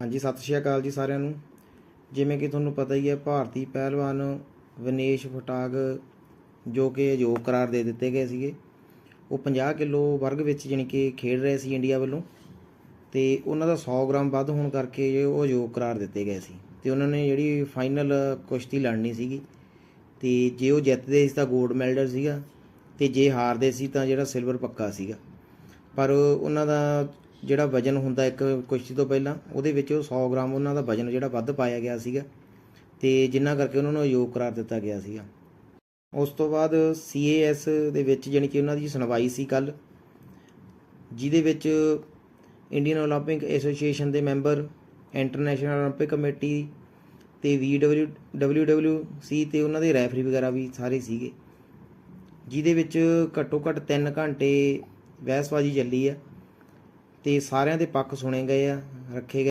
ਹਾਂਜੀ, ਸਤਿ ਸ਼੍ਰੀ ਅਕਾਲ ਜੀ ਸਾਰਿਆਂ ਨੂੰ। ਜਿਵੇਂ ਕਿ ਤੁਹਾਨੂੰ ਪਤਾ ਹੀ ਹੈ, ਭਾਰਤੀ ਪਹਿਲਵਾਨ ਵਿਨੇਸ਼ ਫਟਾਗ ਜੋ ਕਿ ਅਯੋਗ ਕਰਾਰ ਦੇ ਦਿੱਤੇ ਗਏ ਸੀਗੇ, ਉਹ 50 ਕਿਲੋ ਵਰਗ ਵਿੱਚ ਜਾਣੀ ਕਿ ਖੇਡ ਰਹੇ ਸੀ ਇੰਡੀਆ ਵੱਲੋਂ ਤੇ ਉਹਨਾਂ ਦਾ 100 ਗ੍ਰਾਮ ਵੱਧ ਹੋਣ ਕਰਕੇ ਉਹ ਅਯੋਗ ਕਰਾਰ ਦਿੱਤੇ ਗਏ ਸੀ ਤੇ ਉਹਨਾਂ ਨੇ ਜਿਹੜੀ ਫਾਈਨਲ ਕੁਸ਼ਤੀ ਲੜਨੀ ਸੀਗੀ ਤੇ ਜੇ ਉਹ ਜਿੱਤਦੇ ਸੀ ਤਾਂ 골ਡ ਮੈਡਲ ਸੀਗਾ ਤੇ ਜੇ ਹਾਰਦੇ ਸੀ ਤਾਂ ਜਿਹੜਾ ਸਿਲਵਰ ਪੱਕਾ ਸੀਗਾ। ਪਰ ਉਹਨਾਂ ਦਾ ਜਿਹੜਾ ਵਜਨ ਹੁੰਦਾ ਇੱਕ ਕੁਸ਼ਤੀ ਤੋਂ ਪਹਿਲਾਂ ਉਹਦੇ ਵਿੱਚ ਉਹ 100 ਗ੍ਰਾਮ ਉਹਨਾਂ ਦਾ ਵਜਨ ਜਿਹੜਾ ਵੱਧ ਪਾਇਆ ਗਿਆ ਸੀਗਾ ਤੇ ਜਿੰਨਾ ਕਰਕੇ ਉਹਨਾਂ ਨੂੰ ਅਯੋਗ ਕਰਾਰ ਦਿੱਤਾ ਗਿਆ ਸੀਗਾ ਉਸ ਤੋਂ ਬਾਅਦ CAS ਦੇ ਵਿੱਚ ਜਾਣੀ ਕਿ ਉਹਨਾਂ ਦੀ ਸੁਣਵਾਈ ਸੀ ਕੱਲ ਜਿਹਦੇ ਵਿੱਚ ਇੰਡੀਅਨ 올림픽 ਐਸੋਸੀਏਸ਼ਨ ਦੇ ਮੈਂਬਰ ਇੰਟਰਨੈਸ਼ਨਲ 올림픽 ਕਮੇਟੀ ਤੇ WWC ਤੇ ਉਹਨਾਂ ਦੇ ਰੈਫਰੀ ਵਗੈਰਾ ਵੀ ਸਾਰੇ ਸੀਗੇ ਜਿਹਦੇ ਵਿੱਚ ਘੱਟੋ ਘੱਟ 3 ਘੰਟੇ ਬਹਿਸਬਾਜ਼ੀ ਚੱਲੀ ਆ ਤੇ ਸਾਰਿਆਂ ਦੇ ਪੱਖ ਸੁਣੇ ਗਏ ਆ ਰੱਖੇ ਗਏ